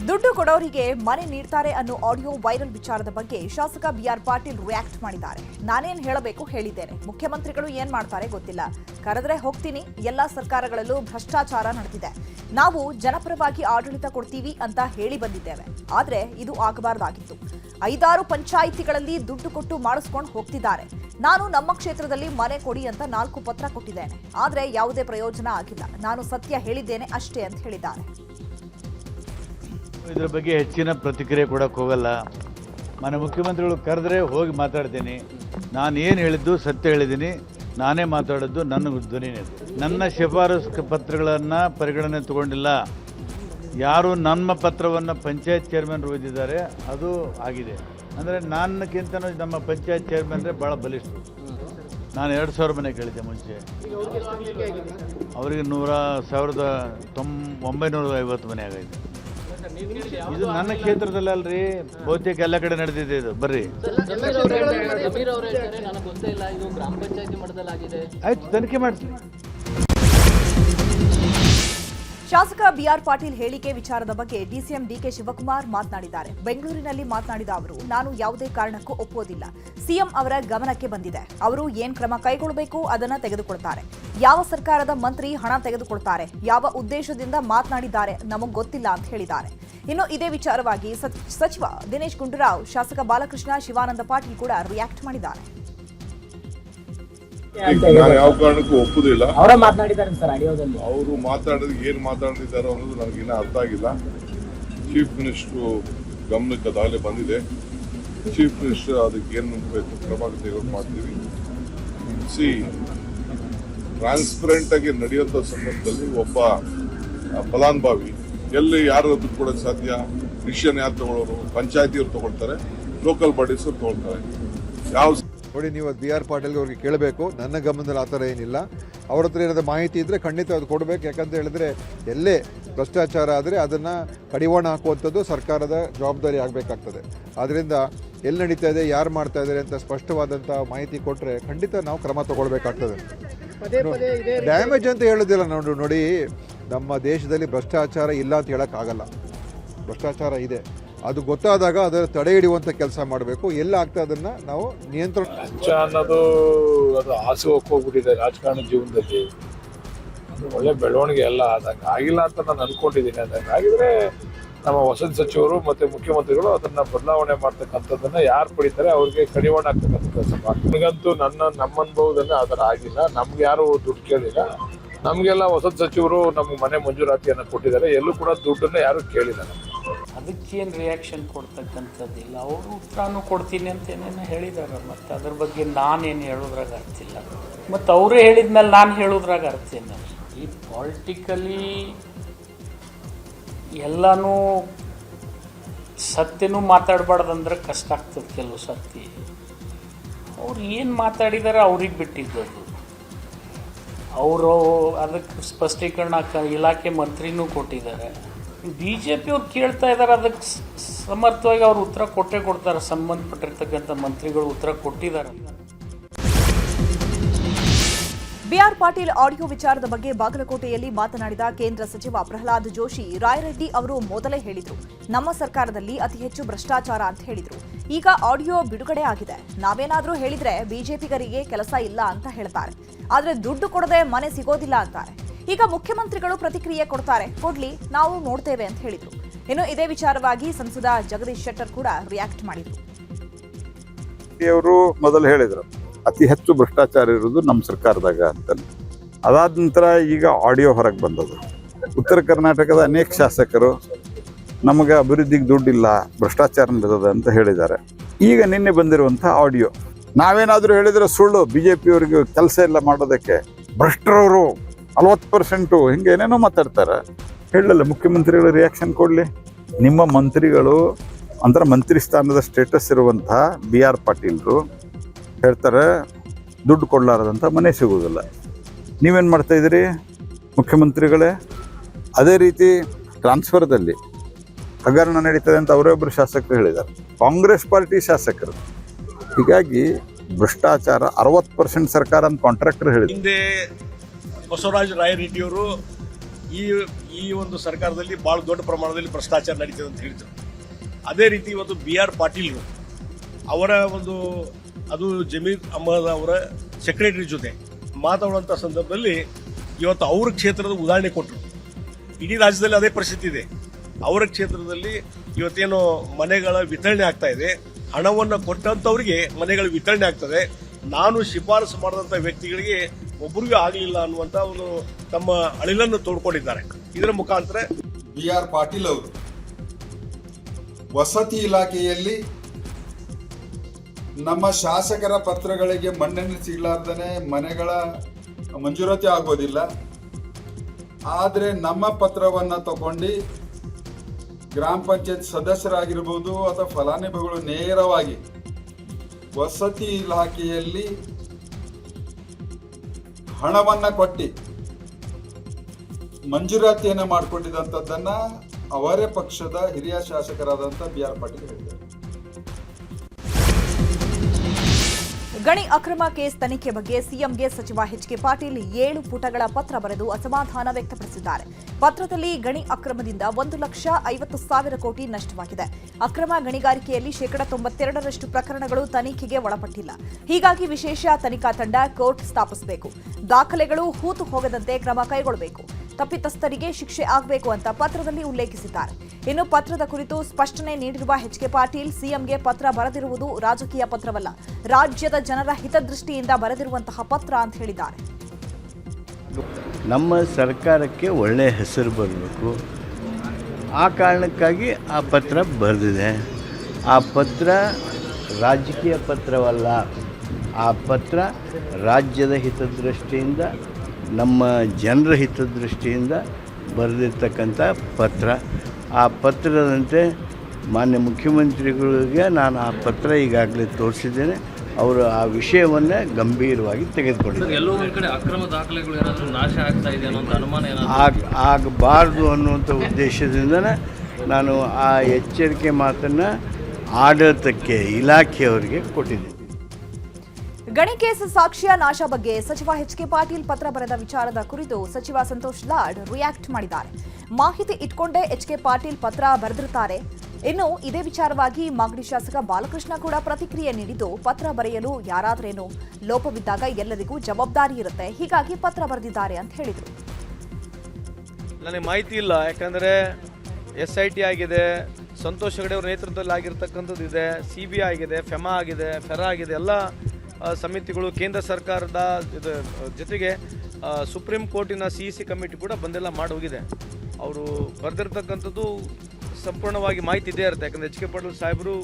ದುಡ್ಡು ಕೊಡೋರಿಗೆ ಮನೆ ನೀಡ್ತಾರೆ ಅನ್ನೋ ಆಡಿಯೋ ವೈರಲ್ ವಿಚಾರದ ಬಗ್ಗೆ ಶಾಸಕ ಬಿಆರ್ ಪಾಟೀಲ್ ರಿಯಾಕ್ಟ್ ಮಾಡಿದ್ದಾರೆ. ನಾನೇನ್ ಹೇಳಬೇಕು ಹೇಳಿದ್ದೇನೆ. ಮುಖ್ಯಮಂತ್ರಿಗಳು ಏನ್ ಮಾಡ್ತಾರೆ ಗೊತ್ತಿಲ್ಲ. ಕರೆದ್ರೆ ಹೋಗ್ತೀನಿ. ಎಲ್ಲಾ ಸರ್ಕಾರಗಳಲ್ಲೂ ಭ್ರಷ್ಟಾಚಾರ ನಡೆದಿದೆ. ನಾವು ಜನಪರವಾಗಿ ಆಡಳಿತ ಕೊಡ್ತೀವಿ ಅಂತ ಹೇಳಿ ಬಂದಿದ್ದೇವೆ. ಆದ್ರೆ ಇದು ಆಗಬಾರ್ದಾಗಿತ್ತು. ಐದಾರು ಪಂಚಾಯಿತಿಗಳಲ್ಲಿ ದುಡ್ಡು ಕೊಟ್ಟು ಮಾಡಿಸ್ಕೊಂಡು ಹೋಗ್ತಿದ್ದಾರೆ. ನಾನು ನಮ್ಮ ಕ್ಷೇತ್ರದಲ್ಲಿ ಮನೆ ಕೊಡಿ ಅಂತ ನಾಲ್ಕು ಪತ್ರ ಕೊಟ್ಟಿದ್ದೇನೆ. ಆದ್ರೆ ಯಾವುದೇ ಪ್ರಯೋಜನ ಆಗಿಲ್ಲ. ನಾನು ಸತ್ಯ ಹೇಳಿದ್ದೇನೆ ಅಷ್ಟೇ ಅಂತ ಹೇಳಿದ್ದಾರೆ. ಇದ್ರ ಬಗ್ಗೆ ಹೆಚ್ಚಿನ ಪ್ರತಿಕ್ರಿಯೆ ಕೊಡಕ್ಕೆ ಹೋಗಲ್ಲ. ಮನೆ ಮುಖ್ಯಮಂತ್ರಿಗಳು ಕರೆದ್ರೆ ಹೋಗಿ ಮಾತಾಡ್ತೀನಿ. ನಾನು ಏನು ಹೇಳಿದ್ದು ಸತ್ಯ ಹೇಳಿದ್ದೀನಿ. ನಾನೇ ಮಾತಾಡೋದು ನನ್ನ ಧ್ವನಿ. ನನ್ನ ಶಿಫಾರಸು ಪತ್ರಗಳನ್ನು ಪರಿಗಣನೆ ತಗೊಂಡಿಲ್ಲ. ಯಾರು ನಮ್ಮ ಪತ್ರವನ್ನು ಪಂಚಾಯತ್ ಚೇರ್ಮನ್ ಓದಿದ್ದಾರೆ, ಅದು ಆಗಿದೆ. ಅಂದರೆ ನನ್ನಕ್ಕಿಂತ ನಮ್ಮ ಪಂಚಾಯತ್ ಚೇರ್ಮನ್ರೆ ಭಾಳ ಬಲಿಷ್ಠರು. ನಾನು ಎರಡು ಸಾವಿರ ಮನೆ ಕೇಳಿದ್ದೆ ಮುಂಚೆ. ಅವರಿಗೆ ನೂರ ಸಾವಿರದ ತೊಂಬ, ಒಂಬೈನೂರ ಐವತ್ತು ಮನೆ ಆಗೈತೆ ಇದು ನನ್ನ ಕ್ಷೇತ್ರದಲ್ಲಿ ಅಲ್ರಿ ಬಹುತೇಕ ಎಲ್ಲ ಕಡೆ ನಡೆದಿದೆ ಇದು. ಬರ್ರಿ. ಆಯ್ತು ತನಿಖೆ ಹೇಳ್ತಾರೆ ಶಾಸಕ ಬಿಆರ್ ಪಾಟೀಲ್ ಹೇಳಿಕೆ ವಿಚಾರದ ಬಗ್ಗೆ ಡಿಸಿಎಂ ಡಿಕೆ ಶಿವಕುಮಾರ್ ಮಾತನಾಡಿದ್ದಾರೆ. ಬೆಂಗಳೂರಿನಲ್ಲಿ ಮಾತನಾಡಿದ ಅವರು, ನಾನು ಯಾವುದೇ ಕಾರಣಕ್ಕೂ ಒಪ್ಪೋದಿಲ್ಲ ಸಿಎಂ ಅವರ ಗಮನಕ್ಕೆ ಬಂದಿದೆ. ಅವರು ಏನ್ ಕ್ರಮ ಕೈಗೊಳ್ಳಬೇಕು ಅದನ್ನ ತೆಗೆದುಕೊಳ್ತಾರೆ. ಯಾವ ಸರ್ಕಾರದ ಮಂತ್ರಿ ಹಣ ತೆಗೆದುಕೊಳ್ತಾರೆ. ಯಾವ ಉದ್ದೇಶದಿಂದ ಮಾತನಾಡಿದ್ದಾರೆ ನಮಗ್ ಗೊತ್ತಿಲ್ಲ ಅಂತ ಹೇಳಿದ್ದಾರೆ. ಇನ್ನು ಇದೇ ವಿಚಾರವಾಗಿ ಸಚ್- ಸಚಿವ ದಿನೇಶ್ ಗುಂಡೂರಾವ್, ಶಾಸಕ ಬಾಲಕೃಷ್ಣ ಶಿವಾನಂದ ಪಾಟೀಲ್ ಕೂಡ ರಿಯಾಕ್ಟ್ ಮಾಡಿದ್ದಾರೆ. ನಾನು ಯಾವ ಕಾರಣಕ್ಕೂ ಒಪ್ಪುದಿಲ್ಲ. ಅವರ ಮಾತನಾಡಿದ್ದಾರೆ ಸರ್ ಆಡಿಯೋದಲ್ಲಿ. ಅವರು ಮಾತಾಡಿದ ಏನು ಮಾತಾಡಿದ್ದಾರೆ ಅನ್ನೋದು ನನಗಿನ್ನ ಅರ್ಥ ಆಗಿಲ್ಲ. ಚೀಫ್ ಮಿನಿಸ್ಟ್ರು ಗಮನಕ್ಕೆ ಅದಾಗಲೇ ಬಂದಿದೆ. ಚೀಫ್ ಮಿನಿಸ್ಟರ್ ಅದಕ್ಕೆ ಏನು ಬೇಕು ಕ್ರಮ ತೆಗೆದು ಮಾಡ್ತೀವಿ. ಸಿ ಟ್ರಾನ್ಸ್ಪರೆಂಟ್ ಆಗಿ ನಡೆಯುವಂಥ ಸಂದರ್ಭದಲ್ಲಿ ಒಬ್ಬ ಫಲಾನುಭವಿ ಎಲ್ಲಿ ಯಾರು ದುಡ್ಡು ಕೊಡೋಕ್ಕೆ ಸಾಧ್ಯ ಮಿಷನ್ ಯಾರು ತಗೊಳ್ಳೋರು ಪಂಚಾಯತಿಯವ್ರು ತಗೊಳ್ತಾರೆ ಲೋಕಲ್ ಬಾಡೀಸ್ ತಗೊಳ್ತಾರೆ. ಯಾವ ನೋಡಿ ನೀವು ಅದು ಬಿ ಆರ್ ಪಾಟೀಲ್ಗೆ ಅವ್ರಿಗೆ ಕೇಳಬೇಕು. ನನ್ನ ಗಮನದಲ್ಲಿ ಆ ಥರ ಏನಿಲ್ಲ. ಅವ್ರ ಹತ್ರ ಏನಾದರೂ ಮಾಹಿತಿ ಇದ್ದರೆ ಖಂಡಿತ ಅದು ಕೊಡಬೇಕು. ಯಾಕಂತ ಹೇಳಿದ್ರೆ ಎಲ್ಲೇ ಭ್ರಷ್ಟಾಚಾರ ಆದರೆ ಅದನ್ನು ಕಡಿವಾಣ ಹಾಕುವಂಥದ್ದು ಸರ್ಕಾರದ ಜವಾಬ್ದಾರಿ ಆಗಬೇಕಾಗ್ತದೆ. ಆದ್ದರಿಂದ ಎಲ್ಲಿ ನಡೀತಾ ಇದೆ ಯಾರು ಮಾಡ್ತಾ ಇದ್ದಾರೆ ಅಂತ ಸ್ಪಷ್ಟವಾದಂಥ ಮಾಹಿತಿ ಕೊಟ್ಟರೆ ಖಂಡಿತ ನಾವು ಕ್ರಮ ತಗೊಳ್ಬೇಕಾಗ್ತದೆ. ಡ್ಯಾಮೇಜ್ ಅಂತ ಹೇಳೋದಿಲ್ಲ ನೋಡು ನೋಡಿ ನಮ್ಮ ದೇಶದಲ್ಲಿ ಭ್ರಷ್ಟಾಚಾರ ಇಲ್ಲ ಅಂತ ಹೇಳೋಕ್ಕಾಗಲ್ಲ. ಭ್ರಷ್ಟಾಚಾರ ಇದೆ. ಅದು ಗೊತ್ತಾದಾಗ ಅದರ ತಡೆ ಹಿಡಿಯುವಂಥ ಕೆಲಸ ಮಾಡಬೇಕು. ಎಲ್ಲ ಆಗ್ತಾ ಅದನ್ನು ನಾವು ನಿಯಂತ್ರಣ ಲಂಚ ಅನ್ನೋದು ಅದು ಆಸೆ ಹೋಗ್ಬಿಟ್ಟಿದೆ ರಾಜಕಾರಣ ಜೀವನದಲ್ಲಿ. ಒಳ್ಳೆ ಬೆಳವಣಿಗೆ ಎಲ್ಲ ಆದಾಗ ಆಗಿಲ್ಲ ಅಂತ ನಾನು ಅನ್ಕೊಂಡಿದ್ದೀನಿ. ಅದಕ್ಕೆ ಆಗಿದ್ರೆ ನಮ್ಮ ವಸತಿ ಸಚಿವರು ಮತ್ತೆ ಮುಖ್ಯಮಂತ್ರಿಗಳು ಅದನ್ನ ಬದಲಾವಣೆ ಮಾಡ್ತಕ್ಕಂಥದ್ದನ್ನ ಯಾರು ಪಡಿತಾರೆ ಅವ್ರಿಗೆ ಕಡಿವಾಣ ಆಗ್ತಕ್ಕಂಥ ಕೆಲಸ ನನಗಂತೂ ನನ್ನ, ನಮ್ಮ ಅನುಭವದಲ್ಲಿ ಆ ಥರ ಆಗಿಲ್ಲ. ನಮ್ಗೆ ಯಾರು ದುಡ್ಡು ಕೇಳಿಲ್ಲ. ನಮಗೆಲ್ಲ ವಸತಿ ಸಚಿವರು ನಮ್ಮ ಮನೆ ಮಂಜೂರಾತಿಯನ್ನು ಕೊಟ್ಟಿದ್ದಾರೆ. ಎಲ್ಲೂ ಕೂಡ ದುಡ್ಡನ್ನ ಯಾರು ಕೇಳಿಲ್ಲ ಅದಕ್ಕೇನು ರಿಯಾಕ್ಷನ್ ಕೊಡ್ತಕ್ಕಂಥದ್ದಿಲ್ಲ ಅವರು ಉತ್ತರನೂ ಕೊಡ್ತೀನಿ ಅಂತ ಏನೇನು ಹೇಳಿದಾರೆ. ಮತ್ತು ಅದ್ರ ಬಗ್ಗೆ ನಾನೇನು ಹೇಳೋದ್ರಾಗ ಅರ್ಥ ಇಲ್ಲ. ಮತ್ತು ಅವರೇ ಹೇಳಿದ್ಮೇಲೆ ನಾನು ಹೇಳೋದ್ರಾಗ ಅರ್ಥ ಏನು ಈ ಪಾಲಿಟಿಕಲಿ ಎಲ್ಲನೂ ಸತ್ಯನೂ ಮಾತಾಡಬಾರ್ದಂದ್ರೆ ಕಷ್ಟ ಆಗ್ತದೆ ಕೆಲವು ಸತ್ಯ ಅವ್ರು ಏನು ಮಾತಾಡಿದಾರೆ ಅವ್ರಿಗೆ ಬಿಟ್ಟಿದ್ದದು. ಅವರು ಅದಕ್ಕೆ ಸ್ಪಷ್ಟೀಕರಣ ಇಲಾಖೆ ಮಂತ್ರಿನೂ ಕೊಟ್ಟಿದ್ದಾರೆ. ಬಿ ಜೆ ಪಿಯವ್ರು ಕೇಳ್ತಾ ಇದ್ದಾರೆ ಅದಕ್ಕೆ ಸಮರ್ಥವಾಗಿ ಅವ್ರು ಉತ್ತರ ಕೊಟ್ಟೇ ಕೊಡ್ತಾರೆ. ಸಂಬಂಧಪಟ್ಟಿರ್ತಕ್ಕಂಥ ಮಂತ್ರಿಗಳು ಉತ್ತರ ಕೊಟ್ಟಿದ್ದಾರೆ. ಬಿಆರ್ ಪಾಟೀಲ್ ಆಡಿಯೋ ವಿಚಾರದ ಬಗ್ಗೆ ಬಾಗಲಕೋಟೆಯಲ್ಲಿ ಮಾತನಾಡಿದ ಕೇಂದ್ರ ಸಚಿವ ಪ್ರಹ್ಲಾದ್ ಜೋಶಿ, ರಾಯರೆಡ್ಡಿ ಅವರು ಮೊದಲೇ ಹೇಳಿದರು, ನಮ್ಮ ಸರ್ಕಾರದಲ್ಲಿ ಅತಿ ಹೆಚ್ಚು ಭ್ರಷ್ಟಾಚಾರ ಅಂತ ಹೇಳಿದರು. ಈಗ ಆಡಿಯೋ ಬಿಡುಗಡೆ ಆಗಿದೆ. ನಾವೇನಾದ್ರೂ ಹೇಳಿದ್ರೆ ಬಿಜೆಪಿಗರಿಗೆ ಕೆಲಸ ಇಲ್ಲ ಅಂತ ಹೇಳ್ತಾರೆ. ಆದರೆ ದುಡ್ಡು ಕೊಡದೆ ಮನೆ ಸಿಗೋದಿಲ್ಲ ಅಂತಾರೆ. ಈಗ ಮುಖ್ಯಮಂತ್ರಿಗಳು ಪ್ರತಿಕ್ರಿಯೆ ಕೊಡ್ತಾರೆ. ಕೊಡ್ಲಿ, ನಾವು ನೋಡ್ತೇವೆ ಅಂತ ಹೇಳಿದ್ರು. ಇನ್ನು ಇದೇ ವಿಚಾರವಾಗಿ ಸಂಸದ ಜಗದೀಶ್ ಶೆಟ್ಟರ್ ಕೂಡ ರಿಯಾಕ್ಟ್ ಮಾಡಿದ್ರು. ಅವರು ಮೊದಲು ಹೇಳಿದರು, ಅತಿ ಹೆಚ್ಚು ಭ್ರಷ್ಟಾಚಾರ ಇರೋದು ನಮ್ಮ ಸರ್ಕಾರದಾಗ ಅಂತ ಅದಾದ ನಂತರ ಈಗ ಆಡಿಯೋ ಹೊರಗೆ ಬಂದದು ಉತ್ತರ ಕರ್ನಾಟಕದ ಅನೇಕ ಶಾಸಕರು ನಮಗೆ ಅಭಿವೃದ್ಧಿಗೆ ದುಡ್ಡಿಲ್ಲ, ಭ್ರಷ್ಟಾಚಾರ ನಡೆದದ ಅಂತ ಹೇಳಿದ್ದಾರೆ. ಈಗ ನಿನ್ನೆ ಬಂದಿರುವಂಥ ಆಡಿಯೋ ನಾವೇನಾದರೂ ಹೇಳಿದರೆ ಸುಳ್ಳು ಬಿ ಜೆ ಪಿಯವರಿಗೆ ಕೆಲಸ ಇಲ್ಲ ಮಾಡೋದಕ್ಕೆ ಭ್ರಷ್ಟರವರು ನಲ್ವತ್ತು ಪರ್ಸೆಂಟು ಹಿಂಗೆ ಏನೇನೋ ಮಾತಾಡ್ತಾರೆ. ಹೇಳಲ್ಲ, ಮುಖ್ಯಮಂತ್ರಿಗಳು ರಿಯಾಕ್ಷನ್ ಕೊಡಲಿ. ನಿಮ್ಮ ಮಂತ್ರಿಗಳು ಅಂದ್ರೆ ಮಂತ್ರಿ ಸ್ಥಾನದ ಸ್ಟೇಟಸ್ ಇರುವಂತಹ ಬಿ ಆರ್ ಪಾಟೀಲ್ರು ಹೇಳ್ತಾರೆ, ದುಡ್ಡು ಕೊಡಲಾರದಂಥ ಮನೆ ಸಿಗುವುದಿಲ್ಲ. ನೀವೇನು ಮಾಡ್ತಾ ಇದ್ದೀರಿ? ಮುಖ್ಯಮಂತ್ರಿಗಳೇ, ಅದೇ ರೀತಿ ಟ್ರಾನ್ಸ್ಫರ್ದಲ್ಲಿ ಹಗರಣ ನಡೀತದೆ ಅಂತ ಅವರೇ ಒಬ್ಬರು ಶಾಸಕರು ಹೇಳಿದ್ದಾರೆ. ಕಾಂಗ್ರೆಸ್ ಪಾರ್ಟಿ ಶಾಸಕರು. ಹೀಗಾಗಿ ಭ್ರಷ್ಟಾಚಾರ ಅರವತ್ತು ಪರ್ಸೆಂಟ್ ಸರ್ಕಾರ ಅಂತ ಕಾಂಟ್ರಾಕ್ಟರ್ ಹೇಳಿದೆ ಬಸವರಾಜ ರಾಯರೆಡ್ಡಿಯವರು ಈ ಈ ಒಂದು ಸರ್ಕಾರದಲ್ಲಿ ಭಾಳ ದೊಡ್ಡ ಪ್ರಮಾಣದಲ್ಲಿ ಭ್ರಷ್ಟಾಚಾರ ನಡೀತದೆ ಅಂತ ಹೇಳ್ತಾರೆ ಅದೇ ರೀತಿ ಇವತ್ತು ಬಿ ಆರ್ ಪಾಟೀಲ್ ಅವರ ಒಂದು, ಅದು ಜಮೀರ್ ಅಹಮದ್ ಅವರ ಸೆಕ್ರೆಟರಿ ಜೊತೆ ಮಾತಾಡುವಂಥ ಸಂದರ್ಭದಲ್ಲಿ ಇವತ್ತು ಅವ್ರ ಕ್ಷೇತ್ರದ ಉದಾಹರಣೆ ಕೊಟ್ಟರು ಇಡೀ ರಾಜ್ಯದಲ್ಲಿ ಅದೇ ಪರಿಸ್ಥಿತಿ ಇದೆ. ಅವರ ಕ್ಷೇತ್ರದಲ್ಲಿ ಇವತ್ತೇನು ಮನೆಗಳ ವಿತರಣೆ ಆಗ್ತಾ ಇದೆ. ಹಣವನ್ನು ಕೊಟ್ಟಂಥವ್ರಿಗೆ ಮನೆಗಳ ವಿತರಣೆ ಆಗ್ತದೆ. ನಾನು ಶಿಫಾರಸು ಮಾಡಿದಂಥ ವ್ಯಕ್ತಿಗಳಿಗೆ ಒಬ್ಬರಿಗೂ ಆಗಲಿಲ್ಲ ಅನ್ನುವಂತ ಒಂದು ತಮ್ಮ ಅಳಿಲನ್ನು ತೋಡ್ಕೊಂಡಿದ್ದಾರೆ. ಇದರ ಮುಖಾಂತರ ಬಿ ಆರ್ ಪಾಟೀಲ್ ಅವರು ವಸತಿ ಇಲಾಖೆಯಲ್ಲಿ ನಮ್ಮ ಶಾಸಕರ ಪತ್ರಗಳಿಗೆ ಮನ್ನಣೆ ಸಿಗಲಾರ್ದನೆ ಮನೆಗಳ ಮಂಜೂರಾತಿ ಆಗೋದಿಲ್ಲ. ಆದರೆ ನಮ್ಮ ಪತ್ರವನ್ನು ತಗೊಂಡು ಗ್ರಾಮ ಪಂಚಾಯತ್ ಸದಸ್ಯರಾಗಿರ್ಬೋದು ಅಥವಾ ಫಲಾನುಭವಿಗಳು ನೇರವಾಗಿ ವಸತಿ ಇಲಾಖೆಯಲ್ಲಿ ಹಣವನ್ನು ಕೊಟ್ಟು ಮಂಜೂರಾತಿಯನ್ನು ಮಾಡಿಕೊಂಡಿದ್ದಂಥದ್ದನ್ನ ಅವರೇ ಪಕ್ಷದ ಹಿರಿಯ ಶಾಸಕರಾದಂಥ ಬಿ ಆರ್ ಪಾಟೀಲ್ ಹೇಳಿದ್ದಾರೆ. ಗಣಿ ಅಕ್ರಮ ಕೇಸ್ ತನಿಖೆ ಬಗ್ಗೆ ಸಿಎಂಗೆ ಸಚಿವ ಎಚ್ ಕೆ ಪಾಟೀಲ್ ಏಳು ಪುಟಗಳ ಪತ್ರ ಬರೆದು ಅಸಮಾಧಾನ ವ್ಯಕ್ತಪಡಿಸಿದ್ದಾರೆ. ಪತ್ರದಲ್ಲಿ ಗಣಿ ಅಕ್ರಮದಿಂದ ಒಂದು ಲಕ್ಷ ಐವತ್ತು ಸಾವಿರ ಕೋಟಿ ನಷ್ಟವಾಗಿದೆ. ಅಕ್ರಮ ಗಣಿಗಾರಿಕೆಯಲ್ಲಿ ಶೇಕಡ ತೊಂಬತ್ತೆರಡರಷ್ಟು ಪ್ರಕರಣಗಳು ತನಿಖೆಗೆ ಒಳಪಟ್ಟಿಲ್ಲ. ಹೀಗಾಗಿ ವಿಶೇಷ ತನಿಖಾ ತಂಡ ಕೋರ್ಟ್ ಸ್ಥಾಪಿಸಬೇಕು. ದಾಖಲೆಗಳು ಹೂತು ಹೋಗದಂತೆ ಕ್ರಮ ಕೈಗೊಳ್ಳಬೇಕು. ತಪ್ಪಿತಸ್ಥರಿಗೆ ಶಿಕ್ಷೆ ಆಗಬೇಕು ಅಂತ ಪತ್ರದಲ್ಲಿ ಉಲ್ಲೇಖಿಸಿದ್ದಾರೆ. ಇನ್ನು ಪತ್ರದ ಕುರಿತು ಸ್ಪಷ್ಟನೆ ನೀಡಿರುವ ಎಚ್ ಕೆ ಪಾಟೀಲ್, ಸಿಎಂಗೆ ಪತ್ರ ಬರೆದಿರುವುದು ರಾಜಕೀಯ ಪತ್ರವಲ್ಲ. ರಾಜ್ಯದ ಜನರ ಹಿತದೃಷ್ಟಿಯಿಂದ ಬರೆದಿರುವಂತಹ ಪತ್ರ ಅಂತ ಹೇಳಿದ್ದಾರೆ. ನಮ್ಮ ಸರ್ಕಾರಕ್ಕೆ ಒಳ್ಳೆಯ ಹೆಸರು ಬರಬೇಕು. ಆ ಕಾರಣಕ್ಕಾಗಿ ಆ ಪತ್ರ ಬರೆದಿದೆ. ಆ ಪತ್ರ ರಾಜಕೀಯ ಪತ್ರವಲ್ಲ. ಆ ಪತ್ರ ರಾಜ್ಯದ ಹಿತದೃಷ್ಟಿಯಿಂದ ನಮ್ಮ ಜನರ ಹಿತದೃಷ್ಟಿಯಿಂದ ಬರೆದಿರ್ತಕ್ಕಂಥ ಪತ್ರ. ಆ ಪತ್ರದಂತೆ ಮಾನ್ಯ ಮುಖ್ಯಮಂತ್ರಿಗಳಿಗೆ ನಾನು ಆ ಪತ್ರ ಈಗಾಗಲೇ ತೋರಿಸಿದ್ದೇನೆ. ಅವರು ಆ ವಿಷಯವನ್ನೇ ಗಂಭೀರವಾಗಿ ತೆಗೆದುಕೊಂಡಿದ್ದಾರೆ. ಆಗ ಆಗಬಾರ್ದು ಅನ್ನುವಂಥ ಉದ್ದೇಶದಿಂದನೇ ನಾನು ಆ ಎಚ್ಚರಿಕೆ ಮಾತನ್ನು ಆಡಳಿತಕ್ಕೆ ಇಲಾಖೆಯವರಿಗೆ ಕೊಟ್ಟಿದ್ದೀನಿ. ಗಣಿ ಕೇಸ್ ಸಾಕ್ಷ್ಯ ನಾಶ ಬಗ್ಗೆ ಸಚಿವ ಎಚ್ ಕೆ ಪಾಟೀಲ್ ಪತ್ರ ಬರೆದ ವಿಚಾರದ ಕುರಿತು ಸಚಿವ ಸಂತೋಷ್ ಲಾಡ್ ರಿಯಾಕ್ಟ್ ಮಾಡಿದ್ದಾರೆ. ಮಾಹಿತಿ ಇಟ್ಕೊಂಡೇ ಎಚ್ ಕೆ ಪಾಟೀಲ್ ಪತ್ರ ಬರೆದಿರುತ್ತಾರೆ. ಇನ್ನು ಇದೇ ವಿಚಾರವಾಗಿ ಮಾಗಡಿ ಶಾಸಕ ಬಾಲಕೃಷ್ಣ ಕೂಡ ಪ್ರತಿಕ್ರಿಯೆ ನೀಡಿದ್ದು ಪತ್ರ ಬರೆಯಲು ಯಾರಾದ್ರೇನು ಲೋಪವಿದ್ದಾಗ ಎಲ್ಲರಿಗೂ ಜವಾಬ್ದಾರಿ ಇರುತ್ತೆ. ಹೀಗಾಗಿ ಪತ್ರ ಬರೆದಿದ್ದಾರೆ ಅಂತ ಹೇಳಿದರು. ನನಗೆ ಮಾಹಿತಿ ಇಲ್ಲ. ಯಾಕಂದರೆ ಎಸ್ ಐ ಟಿ ಆಗಿದೆ, ಸಂತೋಷ್ ಹೆಗಡೆ ಅವರ ನೇತೃತ್ವದಲ್ಲಿ ಆಗಿರ್ತಕ್ಕಂಥದ್ದು ಇದೆ, ಸಿ ಬಿ ಆಗಿದೆ, ಫೆಮಾ ಆಗಿದೆ, ಫೆರಾ ಆಗಿದೆ, ಎಲ್ಲ ಸಮಿತಿಗಳು ಕೇಂದ್ರ ಸರ್ಕಾರದ ಜೊತೆಗೆ ಸುಪ್ರೀಂ ಕೋರ್ಟಿನ ಸಿ ಸಿ ಕಮಿಟಿ ಕೂಡ ಬಂದೆಲ್ಲ ಮಾಡಿ ಹೋಗಿದೆ ಅವರು ಬರೆದಿರ್ತಕ್ಕಂಥದ್ದು ಸಂಪೂರ್ಣವಾಗಿ ಮಾಹಿತಿ ಇದೇ ಇರುತ್ತೆ. ಯಾಕಂದರೆ ಎಚ್ ಕೆ ಪಾಟೀಲ್ ಸಾಹೇಬರು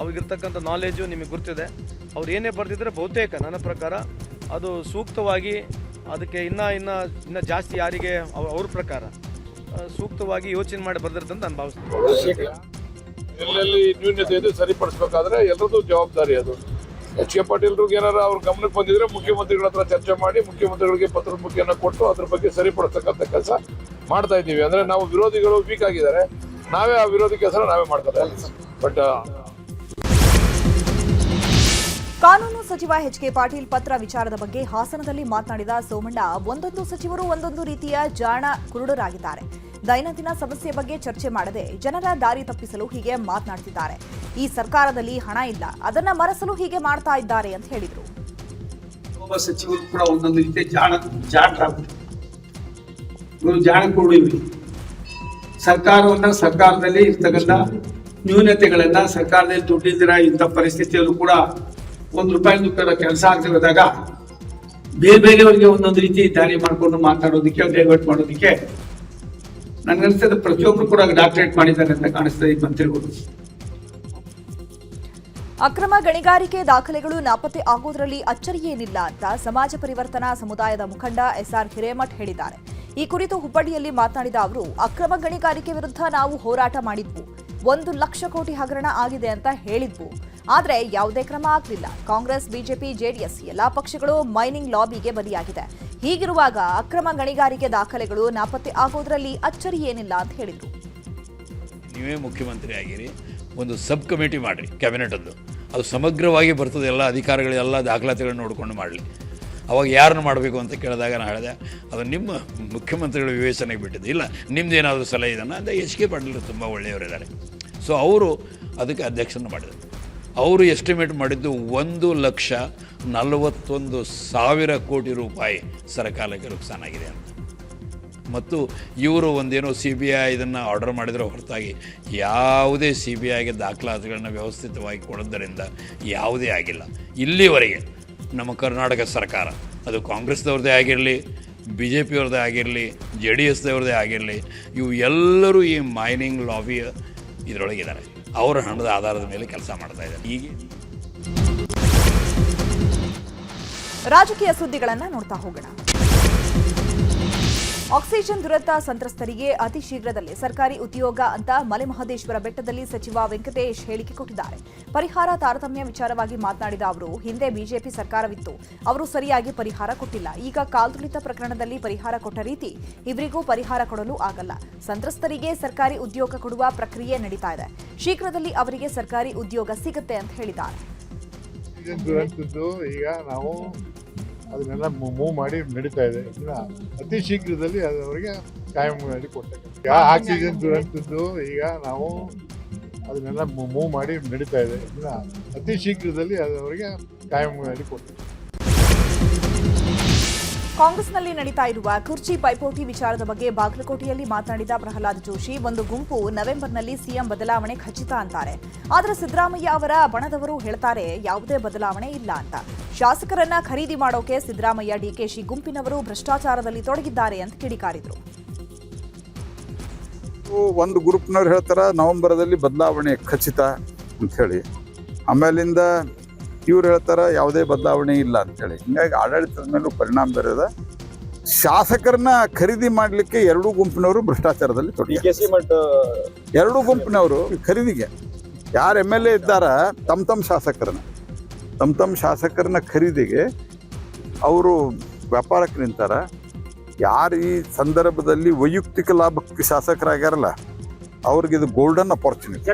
ಅವ್ರಿಗಿರ್ತಕ್ಕಂಥ ನಾಲೆಜು ನಿಮಗೆ ಗೊತ್ತಿದೆ ಅವ್ರು ಏನೇ ಬರೆದಿದ್ರೆ ಬಹುತೇಕ ನನ್ನ ಪ್ರಕಾರ ಅದು ಸೂಕ್ತವಾಗಿ ಅದಕ್ಕೆ ಇನ್ನೂ ಇನ್ನೂ ಇನ್ನೂ ಜಾಸ್ತಿ ಯಾರಿಗೆ ಅವ್ರ ಅವ್ರ ಪ್ರಕಾರ ಸೂಕ್ತವಾಗಿ ಯೋಚನೆ ಮಾಡಿ ಬರೆದಿರ್ತಂತ ನಾನು ಭಾವಿಸ್ತೀನಿ. ಎಲ್ಲೆಲ್ಲಿ ನ್ಯೂನ್ಯತೆ ಇದೆ ಸರಿಪಡಿಸ್ಬೇಕಾದ್ರೆ ಎಲ್ಲರದ್ದು ಜವಾಬ್ದಾರಿ ಅದು. ಎಚ್ ಕೆ ಪಾಟೀಲ್ರಿಗೆ ಏನಾರ ಅವ್ರ ಗಮನಕ್ಕೆ ಬಂದಿದ್ರೆ ಮುಖ್ಯಮಂತ್ರಿಗಳ ಹತ್ರ ಚರ್ಚೆ ಮಾಡಿ ಮುಖ್ಯಮಂತ್ರಿಗಳಿಗೆ ಪತ್ರದ ಮುಖ್ಯನ ಕೊಟ್ಟು ಅದ್ರ ಬಗ್ಗೆ ಸರಿಪಡಿಸ್ತಕ್ಕಂಥ ಕೆಲಸ ಮಾಡ್ತಾ ಇದ್ದೀವಿ. ಅಂದ್ರೆ ನಾವು ವಿರೋಧಿಗಳು ವೀಕ್ ಆಗಿದ್ದಾರೆ. ನಾವೇ ಆ ವಿರೋಧಿ ಕೆಲಸ ನಾವೇ ಮಾಡ್ತಾರೆ. ಬಟ್ ಕಾನೂನು ಸಚಿವ ಎಚ್ ಕೆ ಪಾಟೀಲ್ ಪತ್ರ ವಿಚಾರದ ಬಗ್ಗೆ ಹಾಸನದಲ್ಲಿ ಮಾತನಾಡಿದ ಸೋಮಣ್ಣ, ಒಂದೊಂದು ಸಚಿವರು ಒಂದೊಂದು ರೀತಿಯ ಜಾಣ ಕುರುಡರಾಗಿದ್ದಾರೆ. ದೈನಂದಿನ ಸಮಸ್ಯೆ ಬಗ್ಗೆ ಚರ್ಚೆ ಮಾಡದೆ ಜನರ ದಾರಿ ತಪ್ಪಿಸಲು ಹೀಗೆ ಮಾತನಾಡ್ತಿದ್ದಾರೆ. ಈ ಸರ್ಕಾರದಲ್ಲಿ ಹಣ ಇಲ್ಲ, ಅದನ್ನ ಮರೆಸಲು ಹೀಗೆ ಮಾಡ್ತಾ ಇದ್ದಾರೆ ಅಂತ ಹೇಳಿದರು. ಸಚಿವರು ಕೂಡ ಒಂದೊಂದು ರೀತಿಯ ಜಾಣ ಸರ್ಕಾರವನ್ನ ಸರ್ಕಾರದಲ್ಲಿ ಇರ್ತಕ್ಕಂಥ ನ್ಯೂನತೆಗಳನ್ನ ಸರ್ಕಾರದಲ್ಲಿ ದುಡ್ಡಿದ್ದೀರ ಇಂಥ ಪರಿಸ್ಥಿತಿಯಲ್ಲೂ ಕೂಡ ಒಂದು ರೂಪಾಯಿ ಕೆಲಸ ಆಗ್ತಿರೋದಾಗ ಬೇರೆ ಬೇರೆಯವರಿಗೆ ಒಂದೊಂದು ರೀತಿ ದಾರಿ ಮಾಡ್ಕೊಂಡು ಮಾತಾಡೋದಕ್ಕೆ ಡೈವರ್ಟ್ ಮಾಡೋದಕ್ಕೆ ನನ್ಗನ್ಸ್ತದೆ ಪ್ರತಿಯೊಬ್ರು ಕೂಡ ಡಾಕ್ಟರೇಟ್ ಮಾಡಿದ್ದಾರೆ ಅಂತ ಕಾಣಿಸ್ತದೆ ಈಗ ಮಂತ್ರಿಗಳು ಅಕ್ರಮ ಗಣಿಗಾರಿಕೆ ದಾಖಲೆಗಳು ನಾಪತ್ತೆ ಆಗುವುದರಲ್ಲಿ ಅಚ್ಚರಿಯೇನಿಲ್ಲ ಅಂತ ಸಮಾಜ ಪರಿವರ್ತನಾ ಸಮುದಾಯದ ಮುಖಂಡ ಎಸ್ಆರ್ ಹಿರೇಮಠ್ ಹೇಳಿದ್ದಾರೆ. ಈ ಕುರಿತು ಹುಬ್ಬಳ್ಳಿಯಲ್ಲಿ ಮಾತನಾಡಿದ ಅವರು, ಅಕ್ರಮ ಗಣಿಗಾರಿಕೆ ವಿರುದ್ಧ ನಾವು ಹೋರಾಟ ಮಾಡಿದ್ವು. ಒಂದು ಲಕ್ಷ ಕೋಟಿ ಹಗರಣ ಆಗಿದೆ ಅಂತ ಹೇಳಿದ್ವು. ಆದರೆ ಯಾವುದೇ ಕ್ರಮ ಆಗಲಿಲ್ಲ. ಕಾಂಗ್ರೆಸ್, ಬಿಜೆಪಿ, ಜೆಡಿಎಸ್ ಎಲ್ಲಾ ಪಕ್ಷಗಳು ಮೈನಿಂಗ್ ಲಾಬಿಗೆ ಬಲಿಯಾಗಿದೆ. ಹೀಗಿರುವಾಗ ಅಕ್ರಮ ಗಣಿಗಾರಿಕೆ ದಾಖಲೆಗಳು ನಾಪತ್ತೆ ಆಗೋದ್ರಲ್ಲಿ ಅಚ್ಚರಿ ಏನಿಲ್ಲ ಅಂತ ಹೇಳಿದ್ರು. ನೀವೇ ಮುಖ್ಯಮಂತ್ರಿ ಆಗಿರಿ, ಒಂದು ಸಬ್ ಕಮಿಟಿ ಮಾಡಿರಿ ಕ್ಯಾಬಿನೆಟದ್ದು ಅದು ಸಮಗ್ರವಾಗಿ ಬರ್ತದೆ, ಎಲ್ಲ ಅಧಿಕಾರಿಗಳು ಎಲ್ಲ ದಾಖಲಾತಿಗಳನ್ನ ನೋಡ್ಕೊಂಡು ಮಾಡಲಿ. ಅವಾಗ ಯಾರನ್ನು ಮಾಡಬೇಕು ಅಂತ ಕೇಳಿದಾಗ ನಾನು ಹೇಳಿದೆ, ಅದು ನಿಮ್ಮ ಮುಖ್ಯಮಂತ್ರಿಗಳ ವಿವೇಚನೆಗೆ ಬಿಟ್ಟಿದ್ದು. ಇಲ್ಲ ನಿಮ್ಮದೇನಾದರೂ ಸಲಹೆ ಇದನ್ನು ಅಂದರೆ ಎಚ್ ಕೆ ಪಾಟೀಲ್ ತುಂಬ ಒಳ್ಳೆಯವರಿದ್ದಾರೆ. ಸೊ ಅವರು ಅದಕ್ಕೆ ಅಧ್ಯಕ್ಷನ ಮಾಡಿದರು. ಅವರು ಎಸ್ಟಿಮೇಟ್ ಮಾಡಿದ್ದು ಒಂದು ಲಕ್ಷ ನಲವತ್ತೊಂದು ಸಾವಿರ ಕೋಟಿ ರೂಪಾಯಿ ಸರಕಾರಕ್ಕೆ ನುಕ್ಸಾನ್ ಆಗಿದೆ ಅಂತ. ಮತ್ತು ಇವರು ಒಂದೇನೋ ಸಿ ಬಿ ಐ ಇದನ್ನು ಆರ್ಡರ್ ಮಾಡಿದರೆ ಹೊರತಾಗಿ ಯಾವುದೇ ಸಿ ಬಿ ಐಗೆ ದಾಖಲಾತಿಗಳನ್ನ ವ್ಯವಸ್ಥಿತವಾಗಿ ಕೊಡೋದರಿಂದ ಯಾವುದೇ ಆಗಿಲ್ಲ. ಇಲ್ಲಿವರೆಗೆ ನಮ್ಮ ಕರ್ನಾಟಕ ಸರ್ಕಾರ, ಅದು ಕಾಂಗ್ರೆಸ್ದವ್ರದ್ದೇ ಆಗಿರಲಿ, ಬಿ ಜೆ ಪಿಯವ್ರದ್ದೇ ಆಗಿರಲಿ, ಜೆ ಡಿ ಎಸ್ದವ್ರದ್ದೇ ಆಗಿರಲಿ, ಇವು ಎಲ್ಲರೂ ಈ ಮೈನಿಂಗ್ ಲಾಬಿ ಇದರೊಳಗಿದ್ದಾರೆ ಅವರ ಹಣದ ಆಧಾರದ ಮೇಲೆ ಕೆಲಸ ಮಾಡ್ತಾ ಇದ್ದಾರೆ. ಹೀಗೆ ರಾಜಕೀಯ ಸುದ್ದಿಗಳನ್ನು ನೋಡ್ತಾ ಹೋಗೋಣ. ಆಕ್ಸಿಜನ್ ದುರಂತ ಸಂತ್ರಸ್ತರಿಗೆ ಅತಿ ಶೀಘ್ರದಲ್ಲೇ ಸರ್ಕಾರಿ ಉದ್ಯೋಗ ಅಂತ ಮಲೆಮಹದೇಶ್ವರ ಬೆಟ್ಟದಲ್ಲಿ ಸಚಿವ ವೆಂಕಟೇಶ್ ಹೇಳಿಕೆ ಕೊಟ್ಟಿದ್ದಾರೆ. ಪರಿಹಾರ ತಾರತಮ್ಯ ವಿಚಾರವಾಗಿ ಮಾತನಾಡಿದ ಅವರು, ಹಿಂದೆ ಬಿಜೆಪಿ ಸರ್ಕಾರವಿತ್ತು. ಅವರು ಸರಿಯಾಗಿ ಪರಿಹಾರ ಕೊಟ್ಟಿಲ್ಲ. ಈಗ ಕಾಲ್ತುಳಿತ ಪ್ರಕರಣದಲ್ಲಿ ಪರಿಹಾರ ಕೊಟ್ಟ ರೀತಿ ಇವರಿಗೂ ಪರಿಹಾರ ಕೊಡಲು ಆಗಲ್ಲ. ಸಂತ್ರಸ್ತರಿಗೆ ಸರ್ಕಾರಿ ಉದ್ಯೋಗ ಕೊಡುವ ಪ್ರಕ್ರಿಯೆ ನಡೀತಾ ಇದೆ. ಶೀಘ್ರದಲ್ಲಿ ಅವರಿಗೆ ಸರ್ಕಾರಿ ಉದ್ಯೋಗ ಸಿಗುತ್ತೆ ಅಂತ ಹೇಳಿದ್ದಾರೆ. ಅದನ್ನೆಲ್ಲ ಮೂವ್ ಮಾಡಿ ನಡೀತಾ ಇದೆ. ಅತಿ ಶೀಘ್ರದಲ್ಲಿ ಅದು ಅವರಿಗೆ ಕಾಯಂ ಮಾಡಿ ಕೊಡ್ತಕ್ಕಂಥ ಆಕ್ಸಿಜನ್ ದುರಂತದ್ದು ಈಗ ನಾವು ಅದನ್ನೆಲ್ಲ ಮೂವ್ ಮಾಡಿ ನಡೀತಾ ಇದೆ. ಅತಿ ಶೀಘ್ರದಲ್ಲಿ ಅದು ಅವರಿಗೆ ಕಾಯಂ ಮಾಡಿ ಕೊಡ್ತಕ್ಕಂಥ ಕಾಂಗ್ರೆಸ್ನಲ್ಲಿ ನಡೀತಾ ಇರುವ ಕುರ್ಚಿ ಪೈಪೋಟಿ ವಿಚಾರದ ಬಗ್ಗೆ ಬಾಗಲಕೋಟೆಯಲ್ಲಿ ಮಾತನಾಡಿದ ಪ್ರಹ್ಲಾದ್ ಜೋಶಿ, ಒಂದು ಗುಂಪು ನವೆಂಬರ್ನಲ್ಲಿ ಸಿಎಂ ಬದಲಾವಣೆ ಖಚಿತ ಅಂತಾರೆ. ಆದರೆ ಸಿದ್ದರಾಮಯ್ಯ ಅವರ ಬಣದವರು ಹೇಳ್ತಾರೆ, ಯಾವುದೇ ಬದಲಾವಣೆ ಇಲ್ಲ ಅಂತ. ಶಾಸಕರನ್ನ ಖರೀದಿ ಮಾಡೋಕೆ ಸಿದ್ದರಾಮಯ್ಯ ಡಿಕೆಶಿ ಗುಂಪಿನವರು ಭ್ರಷ್ಟಾಚಾರದಲ್ಲಿ ತೊಡಗಿದ್ದಾರೆ ಅಂತ ಕಿಡಿಕಾರಿದ್ರು. ಒಂದು ಗ್ರೂಪ್ನವ್ರು ಹೇಳ್ತಾರೆ, ನವೆಂಬರದಲ್ಲಿ ಬದಲಾವಣೆ ಖಚಿತ ಅಂತ ಹೇಳಿ. ಆಮೇಲಿಂದ ಇವ್ರು ಹೇಳ್ತಾರ ಯಾವುದೇ ಬದಲಾವಣೆ ಇಲ್ಲ ಅಂತೇಳಿ. ಹಿಂಗಾಗಿ ಆಡಳಿತದ ಮೇಲೂ ಪರಿಣಾಮ ಬೀರದ ಶಾಸಕರನ್ನ ಖರೀದಿ ಮಾಡಲಿಕ್ಕೆ ಎರಡೂ ಗುಂಪಿನವರು ಭ್ರಷ್ಟಾಚಾರದಲ್ಲಿ ತೊಡಗಿ ಎರಡೂ ಗುಂಪಿನವರು ಖರೀದಿಗೆ. ಯಾರು ಎಂ ಎಲ್ ಎ ಇದ್ದಾರ ತಮ್ಮ ತಮ್ಮ ಶಾಸಕರನ್ನ. ತಮ್ಮ ತಮ್ಮ ಶಾಸಕರನ್ನ ಖರೀದಿಗೆ ಅವರು ವ್ಯಾಪಾರಕ್ಕೆ ನಿಂತಾರ. ಯಾರು ಈ ಸಂದರ್ಭದಲ್ಲಿ ವೈಯಕ್ತಿಕ ಲಾಭಕ್ಕೆ ಶಾಸಕರಾಗ್ಯಾರಲ್ಲ ಅವ್ರಿಗೆ ಇದು ಗೋಲ್ಡನ್ ಅಪಾರ್ಚುನಿಟಿ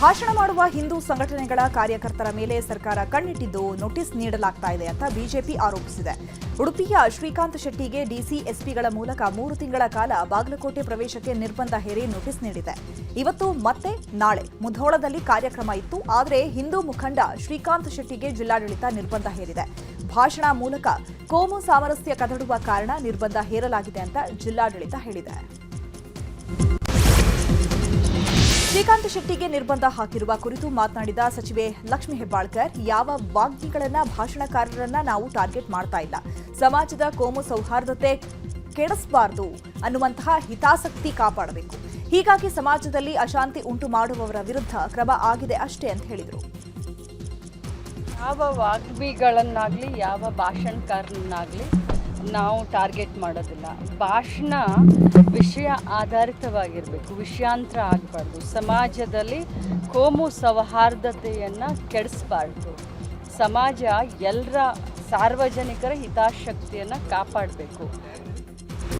ಭಾಷಣ ಮಾಡುವ ಹಿಂದೂ ಸಂಘಟನೆಗಳ ಕಾರ್ಯಕರ್ತರ ಮೇಲೆ ಸರ್ಕಾರ ಕಣ್ಣಿಟ್ಟಿದ್ದು ನೋಟಿಸ್ ನೀಡಲಾಗ್ತಾ ಇದೆ ಅಂತ ಬಿಜೆಪಿ ಆರೋಪಿಸಿದೆ. ಉಡುಪಿಯ ಶ್ರೀಕಾಂತ್ ಶೆಟ್ಟಿಗೆ ಡಿಸಿ, ಎಸ್ಪಿಗಳ ಮೂಲಕ ಮೂರು ತಿಂಗಳ ಕಾಲ ಬಾಗಲಕೋಟೆ ಪ್ರವೇಶಕ್ಕೆ ನಿರ್ಬಂಧ ಹೇರಿ ನೋಟಿಸ್ ನೀಡಿದೆ. ಇವತ್ತು ಮತ್ತೆ ನಾಳೆ ಮುಧೋಳದಲ್ಲಿ ಕಾರ್ಯಕ್ರಮ ಇತ್ತು, ಆದರೆ ಹಿಂದೂ ಮುಖಂಡ ಶ್ರೀಕಾಂತ್ ಶೆಟ್ಟಿಗೆ ಜಿಲ್ಲಾಡಳಿತ ನಿರ್ಬಂಧ ಹೇರಿದೆ. ಭಾಷಣ ಮೂಲಕ ಕೋಮು ಸಾಮರಸ್ಯ ಕದಡುವ ಕಾರಣ ನಿರ್ಬಂಧ ಹೇರಲಾಗಿದೆ ಅಂತ ಜಿಲ್ಲಾಡಳಿತ ಹೇಳಿದೆ. ಶ್ರೀಕಾಂತ್ ಶೆಟ್ಟಿಗೆ ನಿರ್ಬಂಧ ಹಾಕಿರುವ ಕುರಿತು ಮಾತನಾಡಿದ ಸಚಿವೆ ಲಕ್ಷ್ಮಿ ಹೆಬ್ಬಾಳ್ಕರ್, ಯಾವ ವಾಗ್ಗಿಗಳನ್ನ ಭಾಷಣಕಾರರನ್ನ ನಾವು ಟಾರ್ಗೆಟ್ ಮಾಡ್ತಾ ಇಲ್ಲ. ಸಮಾಜದ ಕೋಮು ಸೌಹಾರ್ದತೆ ಕೆಡಿಸಬಾರದು ಅನ್ನುವಂತಹ ಹಿತಾಸಕ್ತಿ ಕಾಪಾಡಬೇಕು. ಹೀಗಾಗಿ ಸಮಾಜದಲ್ಲಿ ಅಶಾಂತಿ ಉಂಟು ಮಾಡುವವರ ವಿರುದ್ಧ ಕ್ರಮ ಆಗಿದೆ ಅಷ್ಟೇ ಅಂತ ಹೇಳಿದರು. ಯಾವ ವಾಗ್ಬಿಗಳನ್ನಾಗಲಿ ಯಾವ ಭಾಷಣಕಾರನನ್ನಾಗಲಿ ನಾವು ಟಾರ್ಗೆಟ್ ಮಾಡೋದಿಲ್ಲ. ಭಾಷಣ ವಿಷಯ ಆಧಾರಿತವಾಗಿರಬೇಕು. ವಿಷಯಾಂತರ ಆಗಬಾರ್ದು. ಸಮಾಜದಲ್ಲಿ ಕೋಮು ಸೌಹಾರ್ದತೆಯನ್ನು ಕೆಡಿಸ್ಬಾರ್ದು. ಸಮಾಜ ಎಲ್ಲರ ಸಾರ್ವಜನಿಕರ ಹಿತಾಸಕ್ತಿಯನ್ನು ಕಾಪಾಡಬೇಕು.